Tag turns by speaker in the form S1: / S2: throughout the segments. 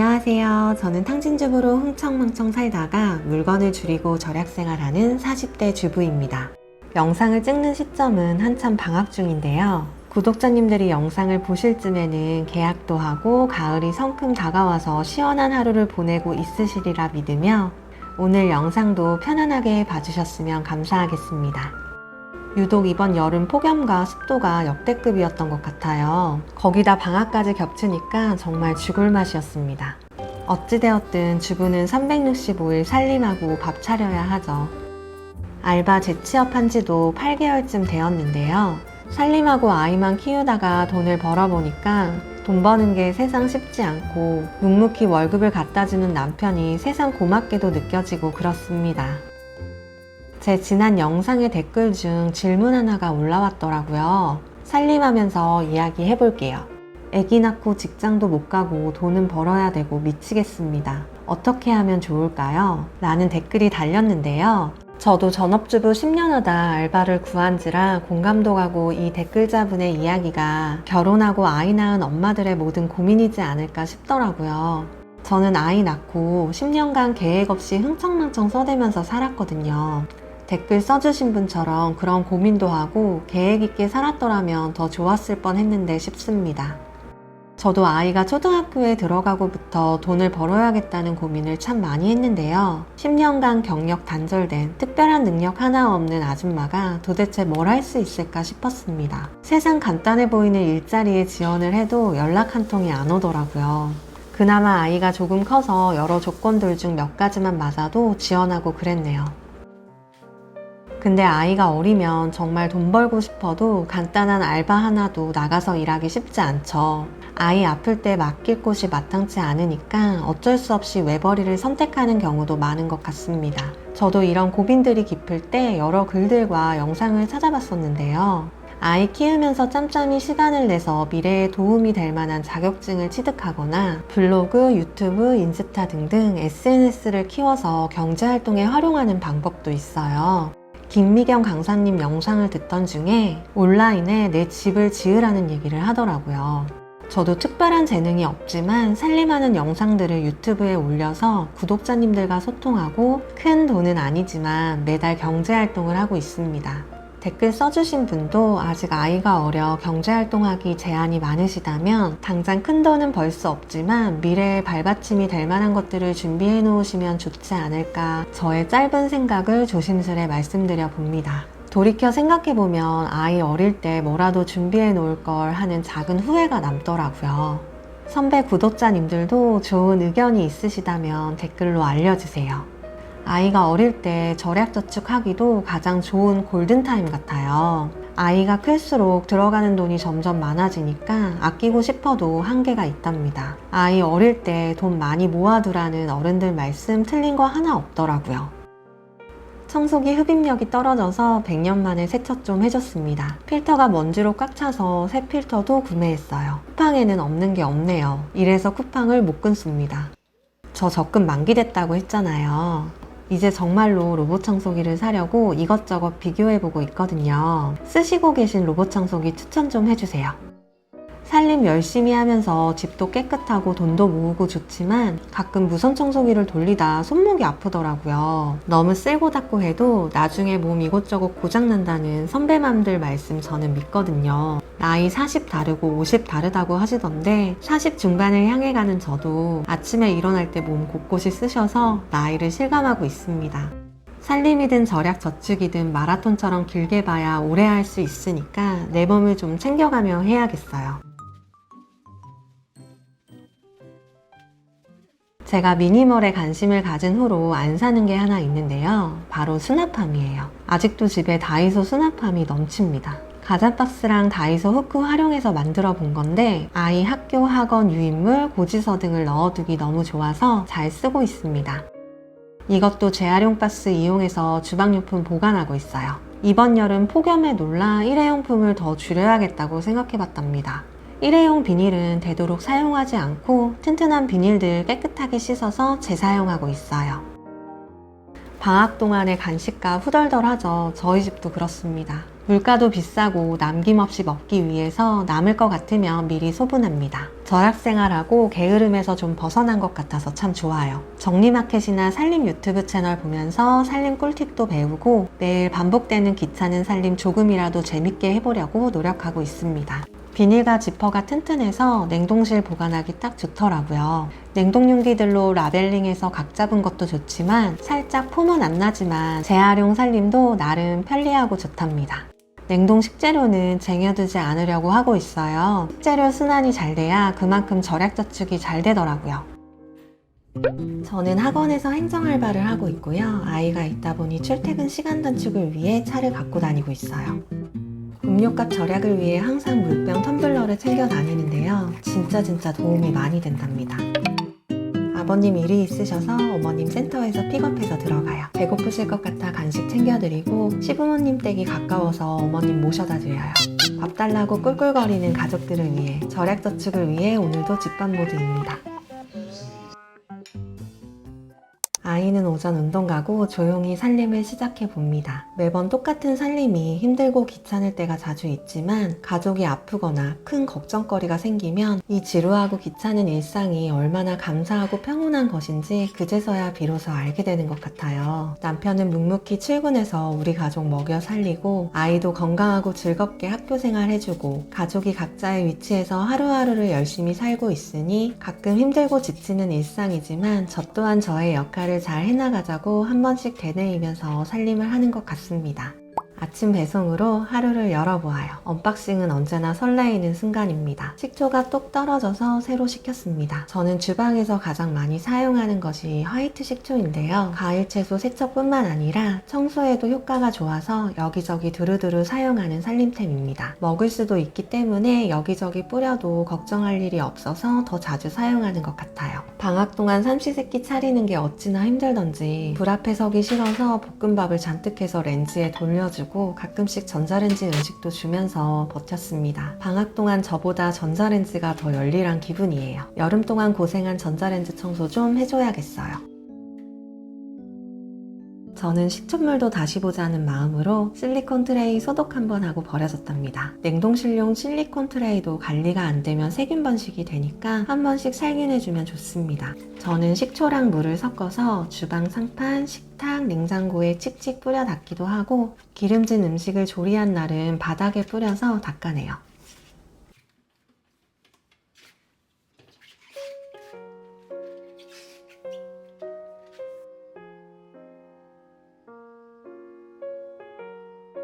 S1: 안녕하세요. 저는 탕진주부로 흥청망청 살다가 물건을 줄이고 절약 생활하는 40대 주부입니다. 영상을 찍는 시점은 한참 방학 중인데요. 구독자님들이 영상을 보실 쯤에는 계약도 하고 가을이 성큼 다가와서 시원한 하루를 보내고 있으시리라 믿으며 오늘 영상도 편안하게 봐주셨으면 감사하겠습니다. 유독 이번 여름 폭염과 습도가 역대급이었던 것 같아요. 거기다 방학까지 겹치니까 정말 죽을 맛이었습니다. 어찌되었든 주부는 365일 살림하고 밥 차려야 하죠. 알바 재취업한 지도 8개월쯤 되었는데요. 살림하고 아이만 키우다가 돈을 벌어보니까 돈 버는 게 세상 쉽지 않고 묵묵히 월급을 갖다 주는 남편이 세상 고맙게도 느껴지고 그렇습니다. 제 지난 영상의 댓글 중 질문 하나가 올라왔더라고요. 살림하면서 이야기 해볼게요. 아기 낳고 직장도 못 가고 돈은 벌어야 되고 미치겠습니다. 어떻게 하면 좋을까요? 라는 댓글이 달렸는데요. 저도 전업주부 10년 하다 알바를 구한 지라 공감도 가고 이 댓글자분의 이야기가 결혼하고 아이 낳은 엄마들의 모든 고민이지 않을까 싶더라고요. 저는 아이 낳고 10년간 계획 없이 흥청망청 써대면서 살았거든요. 댓글 써주신 분처럼 그런 고민도 하고 계획 있게 살았더라면 더 좋았을 뻔 했는데 싶습니다. 저도 아이가 초등학교에 들어가고부터 돈을 벌어야겠다는 고민을 참 많이 했는데요. 10년간 경력 단절된 특별한 능력 하나 없는 아줌마가 도대체 뭘 할 수 있을까 싶었습니다. 세상 간단해 보이는 일자리에 지원을 해도 연락 한 통이 안 오더라고요. 그나마 아이가 조금 커서 여러 조건들 중 몇 가지만 맞아도 지원하고 그랬네요. 근데 아이가 어리면 정말 돈 벌고 싶어도 간단한 알바 하나도 나가서 일하기 쉽지 않죠. 아이 아플 때 맡길 곳이 마땅치 않으니까 어쩔 수 없이 외벌이를 선택하는 경우도 많은 것 같습니다. 저도 이런 고민들이 깊을 때 여러 글들과 영상을 찾아봤었는데요. 아이 키우면서 짬짬이 시간을 내서 미래에 도움이 될 만한 자격증을 취득하거나 블로그, 유튜브, 인스타 등등 SNS를 키워서 경제활동에 활용하는 방법도 있어요. 김미경 강사님 영상을 듣던 중에 온라인에 내 집을 지으라는 얘기를 하더라고요. 저도 특별한 재능이 없지만 살림하는 영상들을 유튜브에 올려서 구독자님들과 소통하고 큰 돈은 아니지만 매달 경제활동을 하고 있습니다. 댓글 써주신 분도 아직 아이가 어려 경제활동하기 제한이 많으시다면 당장 큰 돈은 벌 수 없지만 미래에 발받침이 될 만한 것들을 준비해 놓으시면 좋지 않을까 저의 짧은 생각을 조심스레 말씀드려 봅니다. 돌이켜 생각해보면 아이 어릴 때 뭐라도 준비해 놓을 걸 하는 작은 후회가 남더라고요. 선배 구독자님들도 좋은 의견이 있으시다면 댓글로 알려주세요. 아이가 어릴 때 절약저축하기도 가장 좋은 골든타임 같아요. 아이가 클수록 들어가는 돈이 점점 많아지니까 아끼고 싶어도 한계가 있답니다. 아이 어릴 때 돈 많이 모아두라는 어른들 말씀 틀린 거 하나 없더라고요. 청소기 흡입력이 떨어져서 100년 만에 세척 좀 해줬습니다. 필터가 먼지로 꽉 차서 새 필터도 구매했어요. 쿠팡에는 없는 게 없네요. 이래서 쿠팡을 못 끊습니다. 저 적금 만기됐다고 했잖아요. 이제 정말로 로봇 청소기를 사려고 이것저것 비교해보고 있거든요. 쓰시고 계신 로봇 청소기 추천 좀 해주세요. 살림 열심히 하면서 집도 깨끗하고 돈도 모으고 좋지만 가끔 무선 청소기를 돌리다 손목이 아프더라고요. 너무 쓸고 닦고 해도 나중에 몸 이곳저곳 고장난다는 선배맘들 말씀 저는 믿거든요. 나이 40 다르고 50 다르다고 하시던데 40 중반을 향해 가는 저도 아침에 일어날 때 몸 곳곳이 쓰셔서 나이를 실감하고 있습니다. 살림이든 절약 저축이든 마라톤처럼 길게 봐야 오래 할 수 있으니까 내 몸을 좀 챙겨가며 해야겠어요. 제가 미니멀에 관심을 가진 후로 안 사는 게 하나 있는데요. 바로 수납함이에요. 아직도 집에 다이소 수납함이 넘칩니다. 가자박스랑 다이소 후크 활용해서 만들어 본 건데 아이 학교, 학원, 유인물, 고지서 등을 넣어두기 너무 좋아서 잘 쓰고 있습니다. 이것도 재활용 박스 이용해서 주방용품 보관하고 있어요. 이번 여름 폭염에 놀라 일회용품을 더 줄여야겠다고 생각해 봤답니다. 일회용 비닐은 되도록 사용하지 않고 튼튼한 비닐들 깨끗하게 씻어서 재사용하고 있어요. 방학 동안의 간식가 후덜덜하죠. 저희 집도 그렇습니다. 물가도 비싸고 남김없이 먹기 위해서 남을 것 같으면 미리 소분합니다. 절약 생활하고 게으름에서 좀 벗어난 것 같아서 참 좋아요. 정리마켓이나 살림 유튜브 채널 보면서 살림 꿀팁도 배우고 매일 반복되는 귀찮은 살림 조금이라도 재밌게 해보려고 노력하고 있습니다. 비닐과 지퍼가 튼튼해서 냉동실 보관하기 딱 좋더라고요. 냉동 용기들로 라벨링해서 각 잡은 것도 좋지만 살짝 폼은 안 나지만 재활용 살림도 나름 편리하고 좋답니다. 냉동 식재료는 쟁여두지 않으려고 하고 있어요. 식재료 순환이 잘 돼야 그만큼 절약 저축이 잘 되더라고요. 저는 학원에서 행정 알바를 하고 있고요. 아이가 있다 보니 출퇴근 시간 단축을 위해 차를 갖고 다니고 있어요. 음료값 절약을 위해 항상 물병 텀블러를 챙겨 다니는데요. 진짜 진짜 도움이 많이 된답니다. 아버님 일이 있으셔서 어머님 센터에서 픽업해서 들어가요. 배고프실 것 같아 간식 챙겨드리고 시부모님 댁이 가까워서 어머님 모셔다 드려요. 밥 달라고 꿀꿀거리는 가족들을 위해 절약 저축을 위해 오늘도 집밥 모드입니다. 아이는 오전 운동 가고 조용히 살림을 시작해 봅니다. 매번 똑같은 살림이 힘들고 귀찮을 때가 자주 있지만 가족이 아프거나 큰 걱정거리가 생기면 이 지루하고 귀찮은 일상이 얼마나 감사하고 평온한 것인지 그제서야 비로소 알게 되는 것 같아요. 남편은 묵묵히 출근해서 우리 가족 먹여 살리고 아이도 건강하고 즐겁게 학교 생활 해주고 가족이 각자의 위치에서 하루하루를 열심히 살고 있으니 가끔 힘들고 지치는 일상이지만 저 또한 저의 역할을 잘 해나가자고 한 번씩 되뇌이면서 살림을 하는 것 같습니다. 아침 배송으로 하루를 열어보아요. 언박싱은 언제나 설레이는 순간입니다. 식초가 똑 떨어져서 새로 시켰습니다. 저는 주방에서 가장 많이 사용하는 것이 화이트 식초인데요. 과일 채소 세척뿐만 아니라 청소에도 효과가 좋아서 여기저기 두루두루 사용하는 살림템입니다. 먹을 수도 있기 때문에 여기저기 뿌려도 걱정할 일이 없어서 더 자주 사용하는 것 같아요. 방학 동안 삼시세끼 차리는 게 어찌나 힘들던지 불 앞에 서기 싫어서 볶음밥을 잔뜩 해서 렌즈에 돌려주고 가끔씩 전자레인지 음식도 주면서 버텼습니다. 방학 동안 저보다 전자레인지가 더 열일한 기분이에요. 여름 동안 고생한 전자레인지 청소 좀 해줘야겠어요. 저는 식초물도 다시 보자는 마음으로 실리콘 트레이 소독 한번 하고 버려졌답니다. 냉동실용 실리콘 트레이도 관리가 안 되면 세균 번식이 되니까 한 번씩 살균해주면 좋습니다. 저는 식초랑 물을 섞어서 주방 상판, 식탁, 냉장고에 칙칙 뿌려 닦기도 하고 기름진 음식을 조리한 날은 바닥에 뿌려서 닦아내요.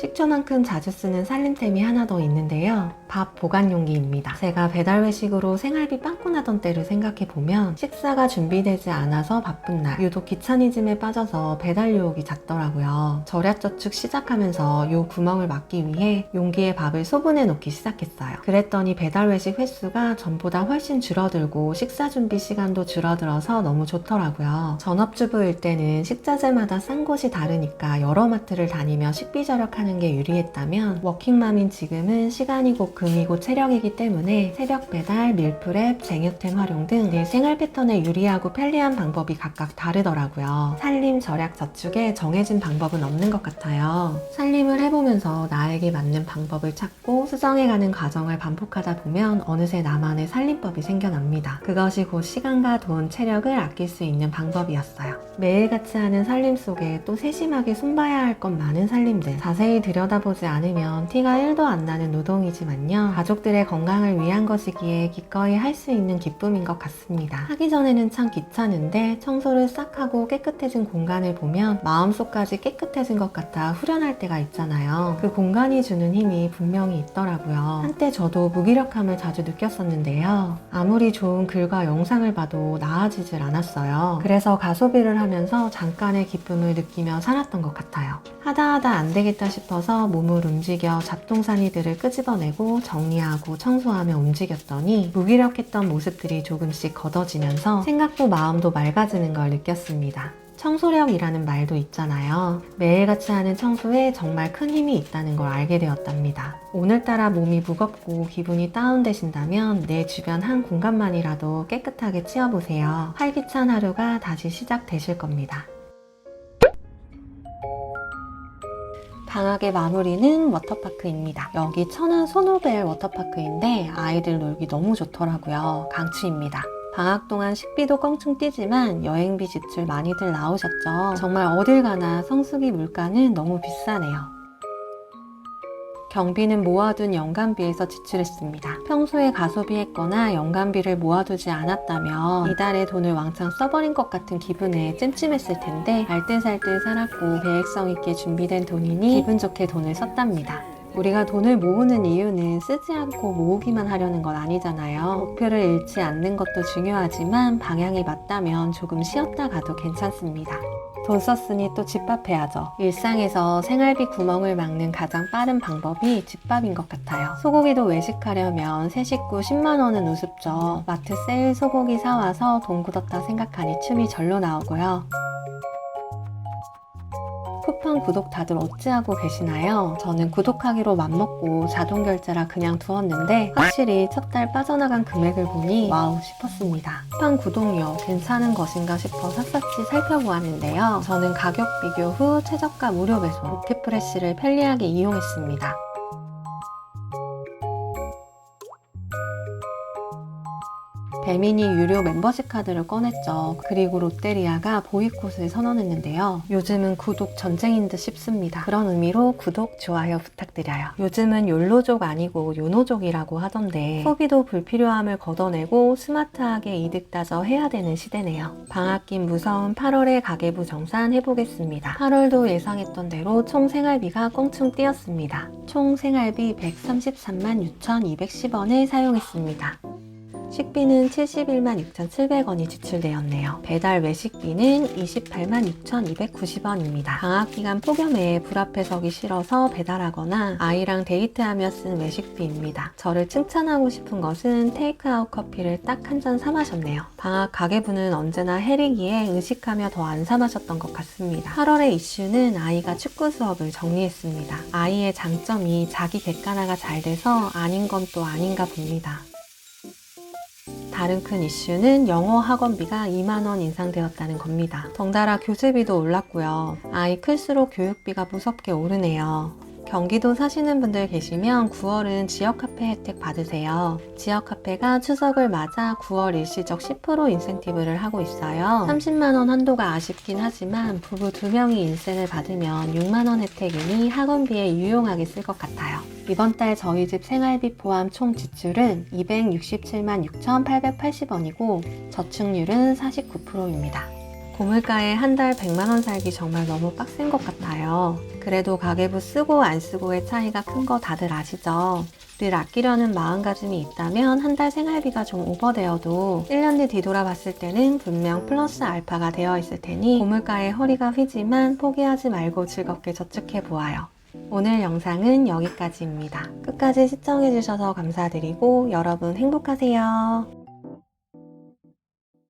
S1: 식초만큼 자주 쓰는 살림템이 하나 더 있는데요. 밥 보관 용기입니다. 제가 배달 외식으로 생활비 빵꾸 나던 때를 생각해 보면 식사가 준비되지 않아서 바쁜 날 유독 귀차니즘에 빠져서 배달 유혹이 잦더라고요. 절약 저축 시작하면서 요 구멍을 막기 위해 용기에 밥을 소분해 놓기 시작했어요. 그랬더니 배달 외식 횟수가 전보다 훨씬 줄어들고 식사 준비 시간도 줄어들어서 너무 좋더라고요. 전업주부일 때는 식자재마다 싼 곳이 다르니까 여러 마트를 다니며 식비 절약하는 게 유리했다면 워킹맘인 지금은 시간이고 금이고 체력이기 때문에 새벽 배달, 밀프렙, 쟁여템 활용 등 내 생활 패턴에 유리하고 편리한 방법이 각각 다르더라고요. 살림 절약 저축에 정해진 방법은 없는 것 같아요. 살림을 해보면서 나에게 맞는 방법을 찾고 수정해가는 과정을 반복하다 보면 어느새 나만의 살림법이 생겨납니다. 그것이 곧 시간과 돈, 체력을 아낄 수 있는 방법이었어요. 매일같이 하는 살림 속에 또 세심하게 손봐야 할 것 많은 살림들 자세히 들여다보지 않으면 티가 1도 안 나는 노동이지만요. 가족들의 건강을 위한 것이기에 기꺼이 할 수 있는 기쁨인 것 같습니다. 하기 전에는 참 귀찮은데 청소를 싹 하고 깨끗해진 공간을 보면 마음속까지 깨끗해진 것 같아 후련할 때가 있잖아요. 그 공간이 주는 힘이 분명히 있더라고요. 한때 저도 무기력함을 자주 느꼈었는데요. 아무리 좋은 글과 영상을 봐도 나아지질 않았어요. 그래서 가소비를 하면서 잠깐의 기쁨을 느끼며 살았던 것 같아요. 하다 하다 안 되겠다 싶어서 몸을 움직여 잡동사니들을 끄집어내고 정리하고 청소하며 움직였더니 무기력했던 모습들이 조금씩 걷어지면서 생각도 마음도 맑아지는 걸 느꼈습니다. 청소력이라는 말도 있잖아요. 매일같이 하는 청소에 정말 큰 힘이 있다는 걸 알게 되었답니다. 오늘따라 몸이 무겁고 기분이 다운되신다면 내 주변 한 공간만이라도 깨끗하게 치워보세요. 활기찬 하루가 다시 시작되실 겁니다. 방학의 마무리는 워터파크입니다. 여기 천안 소노벨 워터파크인데 아이들 놀기 너무 좋더라고요. 강추입니다. 방학 동안 식비도 껑충 뛰지만 여행비 지출 많이들 나오셨죠. 정말 어딜 가나 성수기 물가는 너무 비싸네요. 경비는 모아둔 연간비에서 지출했습니다. 평소에 가소비했거나 연간비를 모아두지 않았다면 이달에 돈을 왕창 써버린 것 같은 기분에 찜찜했을 텐데 알뜰살뜰 살았고 계획성 있게 준비된 돈이니 기분 좋게 돈을 썼답니다. 우리가 돈을 모으는 이유는 쓰지 않고 모으기만 하려는 건 아니잖아요. 목표를 잃지 않는 것도 중요하지만 방향이 맞다면 조금 쉬었다 가도 괜찮습니다. 돈 썼으니 또 집밥해야죠. 일상에서 생활비 구멍을 막는 가장 빠른 방법이 집밥인 것 같아요. 소고기도 외식하려면 세 식구 10만 원은 우습죠. 마트 세일 소고기 사와서 돈 굳었다 생각하니 춤이 절로 나오고요. 쿠팡 구독 다들 어찌하고 계시나요? 저는 구독하기로 맘먹고 자동 결제라 그냥 두었는데 확실히 첫 달 빠져나간 금액을 보니 와우 싶었습니다. 쿠팡 구독료 괜찮은 것인가 싶어 샅샅이 살펴보았는데요. 저는 가격 비교 후 최저가 무료 배송 로켓프레시를 편리하게 이용했습니다. 배민이 유료 멤버십 카드를 꺼냈죠. 그리고 롯데리아가 보이콧을 선언했는데요. 요즘은 구독 전쟁인 듯 싶습니다. 그런 의미로 구독, 좋아요 부탁드려요. 요즘은 욜로족 아니고 요노족이라고 하던데 소비도 불필요함을 걷어내고 스마트하게 이득 따져 해야 되는 시대네요. 방학 긴 무서운 8월의 가계부 정산 해보겠습니다. 8월도 예상했던 대로 총 생활비가 껑충 뛰었습니다. 총 생활비 133만 6,210원을 사용했습니다. 식비는 71만 6,700원이 지출되었네요. 배달 외식비는 28만 6,290원입니다. 방학 기간 폭염에 불 앞에 서기 싫어서 배달하거나 아이랑 데이트하며 쓴 외식비입니다. 저를 칭찬하고 싶은 것은 테이크아웃 커피를 딱 한 잔 사 마셨네요. 방학 가계부는 언제나 해리기에 의식하며 더 안 사 마셨던 것 같습니다. 8월의 이슈는 아이가 축구 수업을 정리했습니다. 아이의 장점이 자기 객관화가 잘 돼서 아닌 건 또 아닌가 봅니다. 다른 큰 이슈는 영어 학원비가 2만원 인상되었다는 겁니다. 덩달아 교재비도 올랐고요. 아이 클수록 교육비가 무섭게 오르네요. 경기도 사시는 분들 계시면 9월은 지역 카페 혜택 받으세요. 지역 카페가 추석을 맞아 9월 일시적 10% 인센티브를 하고 있어요. 30만원 한도가 아쉽긴 하지만 부부 2명이 인센을 받으면 6만원 혜택이니 학원비에 유용하게 쓸 것 같아요. 이번 달 저희 집 생활비 포함 총 지출은 267만 6,880원이고 저축률은 49%입니다. 고물가에 한 달 100만원 살기 정말 너무 빡센 것 같아요. 그래도 가계부 쓰고 안 쓰고의 차이가 큰 거 다들 아시죠? 우리를 아끼려는 마음가짐이 있다면 한 달 생활비가 좀 오버되어도 1년 뒤 뒤돌아봤을 때는 분명 플러스 알파가 되어 있을 테니 고물가에 허리가 휘지만 포기하지 말고 즐겁게 저축해 보아요. 오늘 영상은 여기까지입니다. 끝까지 시청해주셔서 감사드리고 여러분 행복하세요.